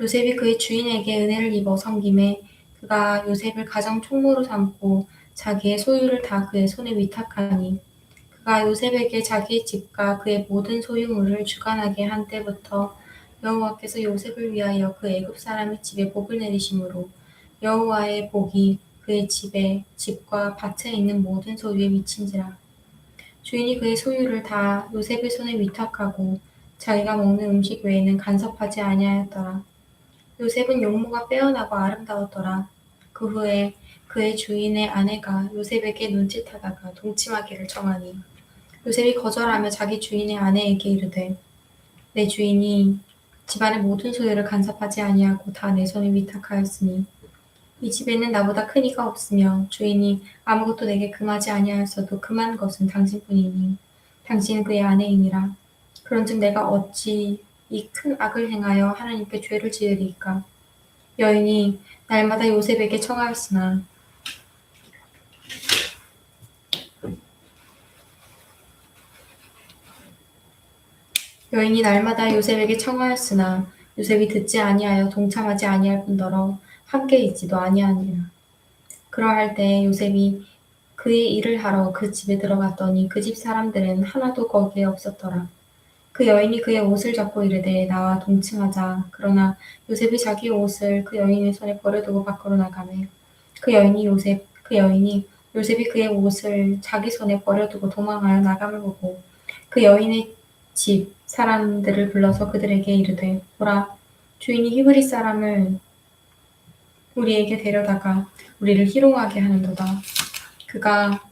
요셉이 그의 주인에게 은혜를 입어 섬김에 그가 요셉을 가정 총무로 삼고 자기의 소유를 다 그의 손에 위탁하니 그가 요셉에게 자기의 집과 그의 모든 소유물을 주관하게 한 때부터 여호와께서 요셉을 위하여 그 애굽 사람의 집에 복을 내리심으로 여호와의 복이 그의 집에 집과 밭에 있는 모든 소유에 미친지라 주인이 그의 소유를 다 요셉의 손에 위탁하고 자기가 먹는 음식 외에는 간섭하지 아니하였더라. 요셉은 용모가 빼어나고 아름다웠더라. 그 후에 그의 주인의 아내가 요셉에게 눈짓하다가 동침하기를 청하니 요셉이 거절하며 자기 주인의 아내에게 이르되 내 주인이 집안의 모든 소유를 간섭하지 아니하고 다 내 손에 위탁하였으니 이 집에는 나보다 큰 이가 없으며 주인이 아무것도 내게 금하지 아니하였어도 금한 것은 당신뿐이니 당신은 그의 아내이니라 그런즉 내가 어찌 이 큰 악을 행하여 하나님께 죄를 지으리까 여인이 날마다 요셉에게 청하였으나 여인이 날마다 요셉에게 청하였으나 요셉이 듣지 아니하여 동참하지 아니할 뿐더러 함께 있지도 아니하니라. 그러할 때 요셉이 그의 일을 하러 그 집에 들어갔더니 그 집 사람들은 하나도 거기에 없었더라. 그 여인이 그의 옷을 잡고 이르되 나와 동침하자. 그러나 요셉이 자기 옷을 그 여인의 손에 버려두고 밖으로 나가매 그 여인이 요셉 그 여인이 요셉이 그의 옷을 자기 손에 버려두고 도망하여 나감을 보고 그 여인의 집 사람들을 불러서 그들에게 이르되 보라 주인이 히브리 사람을 우리에게 데려다가 우리를 희롱하게 하는도다. 그가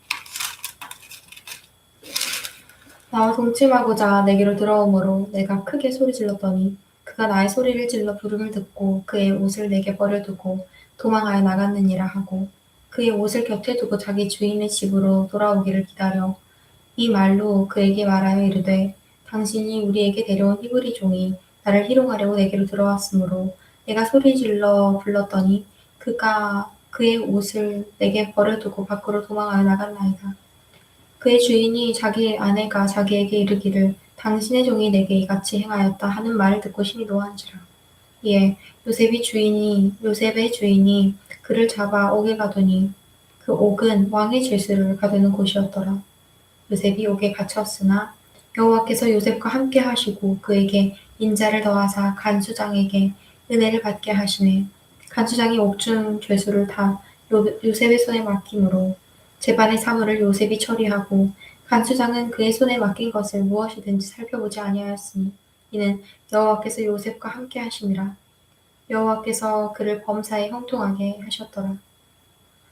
나와 동침하고자 내게로 들어오므로 내가 크게 소리 질렀더니 그가 나의 소리를 질러 부름을 듣고 그의 옷을 내게 버려두고 도망하여 나갔느니라 하고 그의 옷을 곁에 두고 자기 주인의 집으로 돌아오기를 기다려 이 말로 그에게 말하여 이르되 당신이 우리에게 데려온 히브리 종이 나를 희롱하려고 내게로 들어왔으므로 내가 소리 질러 불렀더니 그가 그의 옷을 내게 버려두고 밖으로 도망하여 나갔나이다. 그의 주인이 자기 아내가 자기에게 이르기를 당신의 종이 내게 이같이 행하였다 하는 말을 듣고 심히 노한지라. 이에 요셉이 주인이 요셉의 주인이 그를 잡아 옥에 가더니 그 옥은 왕의 질수를 가두는 곳이었더라. 요셉이 옥에 갇혔으나 여호와께서 요셉과 함께 하시고 그에게 인자를 더하사 간수장에게 은혜를 받게 하시네. 간수장이 옥중 죄수를 다 요셉의 손에 맡김으로 재반의 사물을 요셉이 처리하고 간수장은 그의 손에 맡긴 것을 무엇이든지 살펴보지 아니하였으니 이는 여호와께서 요셉과 함께 하심이라 여호와께서 그를 범사에 형통하게 하셨더라.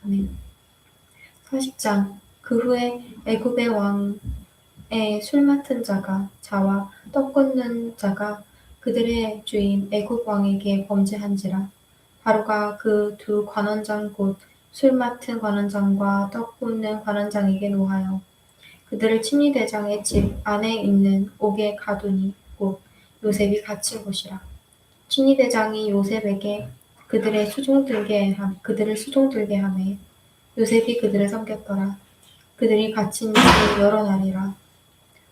아멘. 40장 그 후에 애굽의 왕의 술 맡은 자가 자와 떡 꽂는 자가 그들의 주인 애굽 왕에게 범죄한지라 바로가 그 두 관원장 곧 술 맡은 관원장과 떡 굽는 관원장에게 노하여 그들을 침리대장의 집 안에 있는 옥에 가두니 곧 요셉이 갇힌 곳이라. 침리대장이 요셉에게 그들의 수종 들게 함, 그들을 수종 들게 하매 요셉이 그들을 섬겼더라. 그들이 갇힌 지 여러 날이라.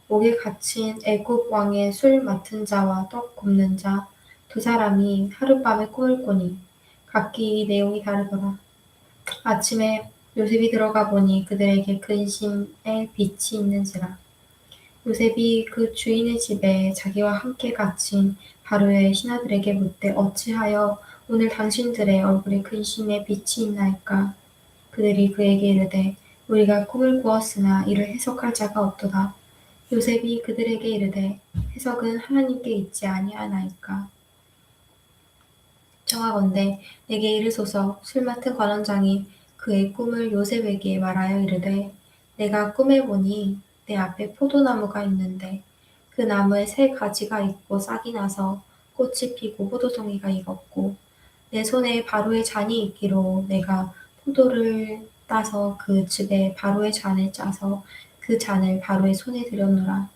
옥에 갇힌 애굽 왕의 술 맡은 자와 떡 굽는 자 두 사람이 하룻밤에 꿈을 꾸니 각기 내용이 다르더라. 아침에 요셉이 들어가 보니 그들에게 근심의 빛이 있는지라. 요셉이 그 주인의 집에 자기와 함께 갇힌 바로의 신하들에게 묻되 어찌하여 오늘 당신들의 얼굴에 근심의 빛이 있나이까? 그들이 그에게 이르되 우리가 꿈을 꾸었으나 이를 해석할 자가 없도다. 요셉이 그들에게 이르되 해석은 하나님께 있지 아니하나이까? 청하건대 내게 이르소서 술 맡은 관원장이 그의 꿈을 요셉에게 말하여 이르되 내가 꿈에 보니 내 앞에 포도나무가 있는데 그 나무에 새 가지가 있고 싹이 나서 꽃이 피고 포도송이가 익었고 내 손에 바로의 잔이 있기로 내가 포도를 따서 그 즙에 바로의 잔을 짜서 그 잔을 바로의 손에 들였노라.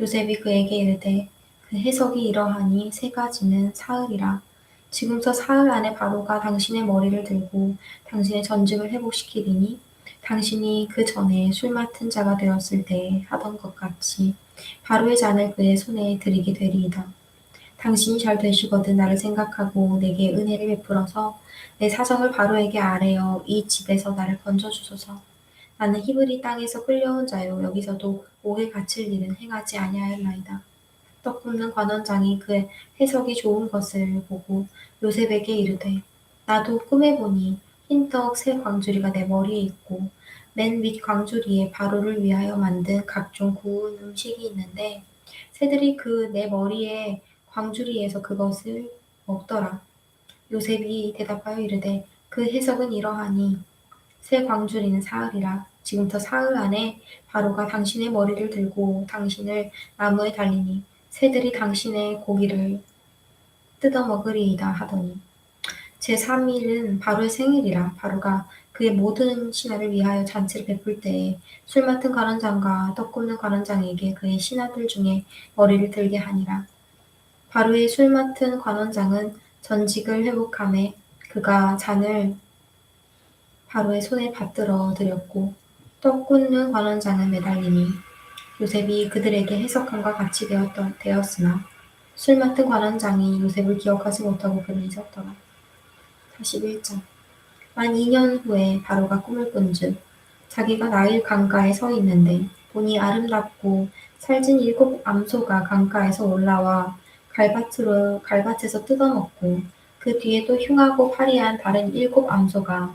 요셉이 그에게 이르되 그 해석이 이러하니 세 가지는 사흘이라. 지금서 사흘 안에 바로가 당신의 머리를 들고 당신의 전직을 회복시키리니 당신이 그 전에 술 맡은 자가 되었을 때 하던 것 같이 바로의 잔을 그의 손에 들이게 되리이다. 당신이 잘 되시거든 나를 생각하고 내게 은혜를 베풀어서 내 사정을 바로에게 아뢰어 이 집에서 나를 건져주소서. 나는 히브리 땅에서 끌려온 자요 여기서도 옥에 갇힐 일은 행하지 아니하였나이다. 떡 굽는 관원장이 그 해석이 좋은 것을 보고 요셉에게 이르되 나도 꿈에 보니 흰떡 새 광주리가 내 머리에 있고 맨 밑 광주리에 바로를 위하여 만든 각종 구운 음식이 있는데 새들이 그 내 머리에 광주리에서 그것을 먹더라. 요셉이 대답하여 이르되 그 해석은 이러하니 새 광주리는 사흘이라 지금부터 사흘 안에 바로가 당신의 머리를 들고 당신을 나무에 달리니 새들이 당신의 고기를 뜯어 먹으리이다 하더니 제3일은 바로의 생일이라 바로가 그의 모든 신하를 위하여 잔치를 베풀 때에 술 맡은 관원장과 떡 굽는 관원장에게 그의 신하들 중에 머리를 들게 하니라. 바로의 술 맡은 관원장은 전직을 회복함에 그가 잔을 바로의 손에 받들어 드렸고 떡 굽는 관원장은 매달리니 요셉이 그들에게 해석함과 같이 되었던, 되었으나 술 맡은 관원장이 요셉을 기억하지 못하고 그를 잊었더라. 41장 만 2년 후에 바로가 꿈을 꾼즉 자기가 나일 강가에 서 있는데 보니 아름답고 살진 일곱 암소가 강가에서 올라와 갈밭으로 갈밭에서 뜯어먹고 그 뒤에 또 흉하고 파리한 다른 일곱 암소가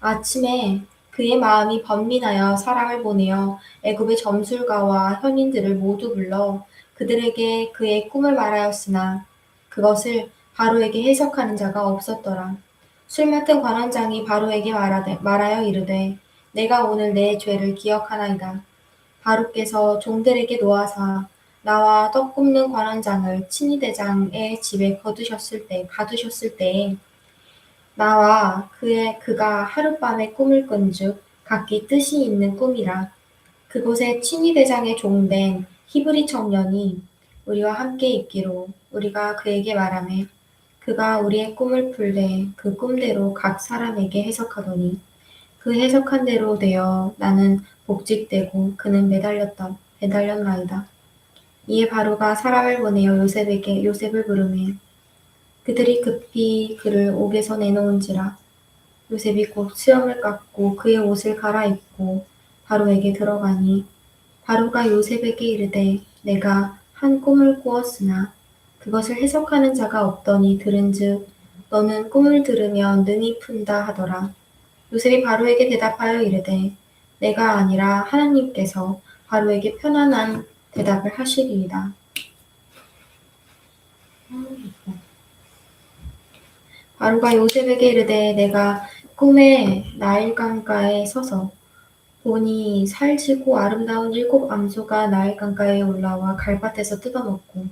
아침에 그의 마음이 번민하여 사람을 보내어 애굽의 점술가와 현인들을 모두 불러 그들에게 그의 꿈을 말하였으나 그것을 바로에게 해석하는 자가 없었더라. 술 맡은 관원장이 바로에게 말하되, 말하여 이르되 내가 오늘 내 죄를 기억하나이다. 바로께서 종들에게 놓아사 나와 떡 굽는 관원장을 친위대장의 집에 거두셨을 때 가두셨을 때에 나와 그의 그가 하룻밤에 꿈을 꾼즉 각기 뜻이 있는 꿈이라 그곳에 친위 대장의 종된 히브리 청년이 우리와 함께 있기로 우리가 그에게 말하매 그가 우리의 꿈을 풀되 그 꿈대로 각 사람에게 해석하더니 그 해석한 대로 되어 나는 복직되고 그는 매달렸다 매달렸나이다. 이에 바로가 사람을 보내어 요셉에게 요셉을 부르매 그들이 급히 그를 옥에서 내놓은지라 요셉이 곧 수염을 깎고 그의 옷을 갈아입고 바로에게 들어가니 바로가 요셉에게 이르되 내가 한 꿈을 꾸었으나 그것을 해석하는 자가 없더니 들은즉 너는 꿈을 들으면 능히 푼다 하더라. 요셉이 바로에게 대답하여 이르되 내가 아니라 하나님께서 바로에게 편안한 대답을 하시리이다. 바로가 요셉에게 이르되 내가 꿈에 나일 강가에 서서 보니 살지고 아름다운 일곱 암소가 나일 강가에 올라와 갈밭에서 뜯어먹고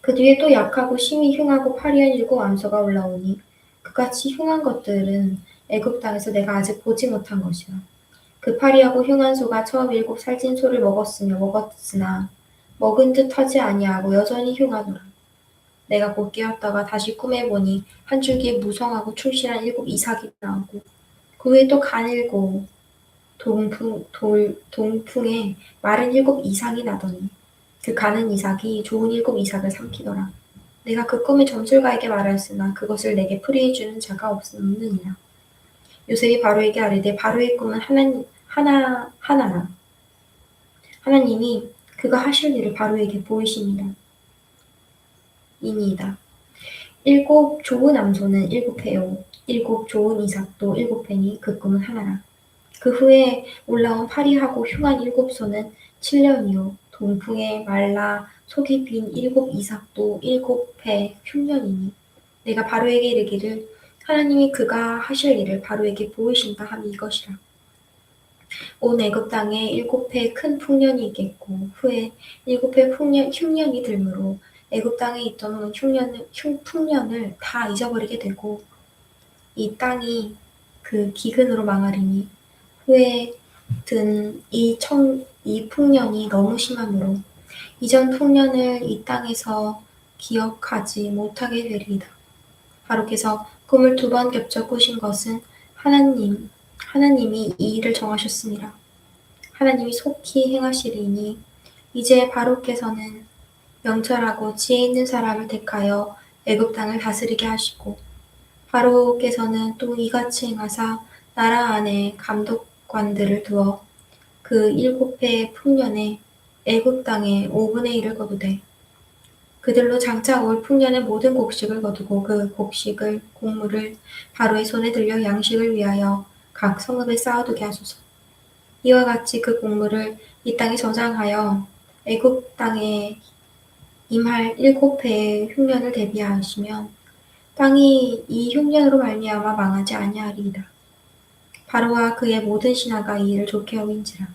그 뒤에 또 약하고 심히 흉하고 파리한 일곱 암소가 올라오니 그같이 흉한 것들은 애굽 땅에서 내가 아직 보지 못한 것이라. 그 파리하고 흉한 소가 처음 일곱 살찐 소를 먹었으며 먹었으나 먹은 듯 하지 아니하고 여전히 흉하더라. 내가 곧 깨었다가 다시 꿈에 보니 한 줄기에 무성하고 충실한 일곱 이삭이 나오고 그 후에 또 가늘고 동풍, 돌, 동풍에 마른 일곱 이삭이 나더니 그 가는 이삭이 좋은 일곱 이삭을 삼키더라. 내가 그 꿈을 점술가에게 말하였으나 그것을 내게 풀이해 주는 자가 없느니라. 요셉이 바로에게 아뢰되 바로의 꿈은 하나, 하나, 하나라. 하나님이 그가 하실 일을 바로에게 보이시니라. 이니이다. 일곱 좋은 암소는 일곱 해요. 일곱 좋은 이삭도 일곱 해니 그 꿈은 하나라. 그 후에 올라온 파리하고 흉한 일곱 소는 칠년이요. 동풍에 말라 속이 빈 일곱 이삭도 일곱 해 흉년이니 내가 바로에게 이르기를 하나님이 그가 하실 일을 바로에게 보이신다 함이 이것이라. 온 애굽 땅에 일곱 해 큰 풍년이 있겠고 후에 일곱 해 풍년, 흉년이 들므로 애굽 땅에 있던 온 흉년을, 흉, 풍년을 다 잊어버리게 되고 이 땅이 그 기근으로 망하리니 후에 든 이 청, 이 풍년이 너무 심하므로 이전 풍년을 이 땅에서 기억하지 못하게 되리이다. 바로께서 꿈을 두 번 겹쳐 꾸신 것은 하나님, 하나님이 이 일을 정하셨습니다. 하나님이 속히 행하시리니 이제 바로께서는 명철하고 지혜 있는 사람을 택하여 애굽 땅을 다스리게 하시고 바로께서는 또 이같이 행하사 나라 안에 감독관들을 두어 그 일곱 해의 풍년에 애굽 땅에 5분의 1을 거두되 그들로 장차 올 풍년의 모든 곡식을 거두고 그 곡식을 곡물을 바로의 손에 들려 양식을 위하여 각 성읍에 쌓아두게 하소서. 이와 같이 그 곡물을 이 땅에 저장하여 애굽 땅에 임할 일곱 해의 흉년을 대비하시면 땅이 이 흉년으로 말미암아 망하지 아니하리이다. 바로와 그의 모든 신하가 이 일을 좋게 여긴지라.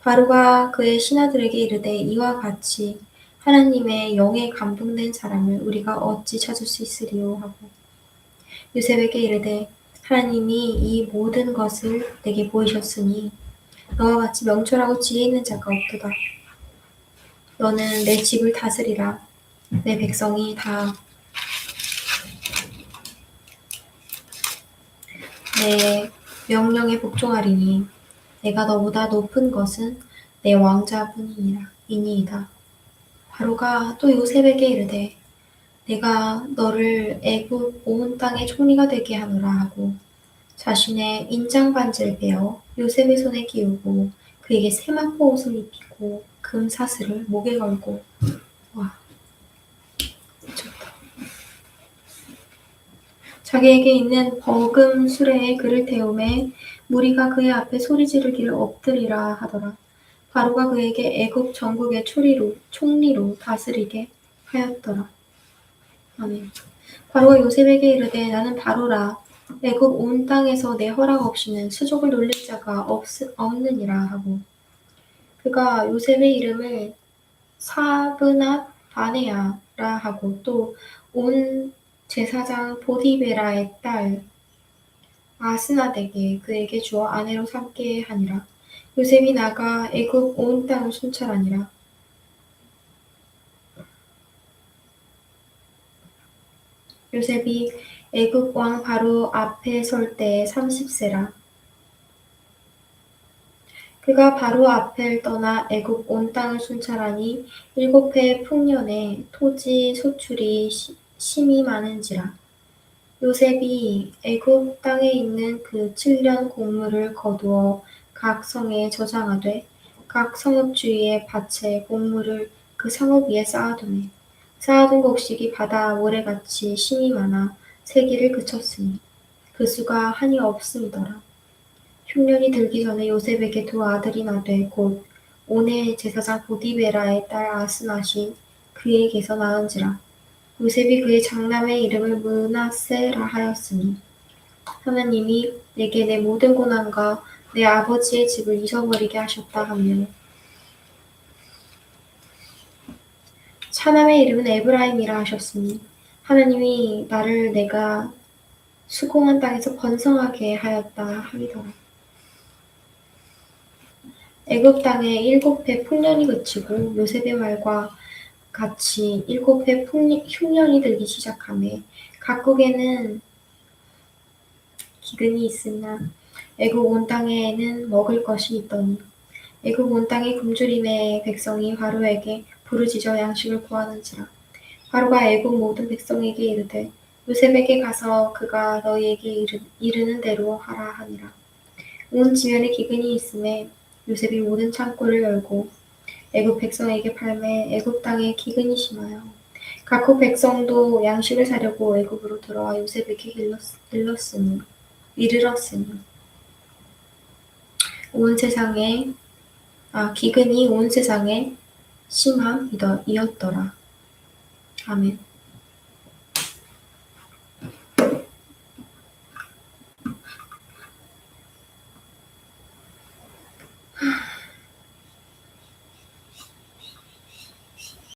바로가 그의 신하들에게 이르되 이와 같이 하나님의 영에 감동된 사람을 우리가 어찌 찾을 수 있으리요 하고 요셉에게 이르되 하나님이 이 모든 것을 내게 보이셨으니 너와 같이 명철하고 지혜 있는 자가 없도다. 너는 내 집을 다스리라. 내 백성이 다 내 명령에 복종하리니 내가 너보다 높은 것은 내 왕자뿐이니라 이니이다. 바로가 또 요셉에게 이르되 내가 너를 애굽 온 땅의 총리가 되게 하노라 하고 자신의 인장 반지를 베어 요셉의 손에 끼우고 그에게 세마포 옷을 입히고 금 사슬을 목에 걸고 와 미쳤다. 자기에게 있는 버금 수레에 그를 태우매 무리가 그의 앞에 소리 지르기를 엎드리라 하더라. 바로가 그에게 애굽 전국의 총리로, 총리로 다스리게 하였더라. 아멘. 바로가 요셉에게 이르되 나는 바로라. 애굽 온 땅에서 내 허락 없이는 수족을 놀릴 자가 없, 없느니라 하고 그가 요셉의 이름을 사브낫 바네아라 하고 또 온 제사장 보디베라의 딸 아스나에게 그에게 주어 아내로 삼게 하니라. 요셉이 나가 애굽 온 땅을 순찰하니라. 요셉이 애굽 왕 바로 앞에 설 때에 삼십 세라. 그가 바로 앞을 떠나 애굽 온 땅을 순찰하니 일곱 해 풍년에 토지 소출이 시, 심이 많은지라. 요셉이 애굽 땅에 있는 그 칠년 곡물을 거두어 각 성에 저장하되 각 성읍 주위의 밭에 곡물을 그 성읍 위에 쌓아두매 쌓아둔 곡식이 바다 모래같이 심이 많아 세기를 그쳤으니 그 수가 한이 없음이더라. 흉년이 들기 전에 요셉에게 두 아들이 나되 곧 온의 제사장 보디베라의 딸 아스낫이 그에게서 낳은지라. 요셉이 그의 장남의 이름을 문하세라 하였으니 하나님이 내게 내 모든 고난과 내 아버지의 집을 잊어버리게 하셨다 하며 차남의 이름은 에브라임이라 하셨으니 하나님이 나를 내가 수공한 땅에서 번성하게 하였다 함이더라. 애굽 땅에 일곱 해 풍년이 그치고 요셉의 말과 같이 일곱 해 흉년이 들기 시작하매 각국에는 기근이 있으나 애굽 온 땅에는 먹을 것이 있더니 애굽 온 땅의 굶주림의 백성이 바로에게 부르짖어 양식을 구하는지라 바로가 애굽 모든 백성에게 이르되 요셉에게 가서 그가 너희에게 이르, 는 대로 하라 하니라 온 지면에 기근이 있음에 요셉이 모든 창고를 열고 애굽 백성에게 팔매 애굽 땅에 기근이 심하여 각국 백성도 양식을 사려고 애굽으로 들어와 요셉에게 일렀, 일렀으니 이르렀으니 온 세상에 아 기근이 온 세상에 심함이더라. 아멘.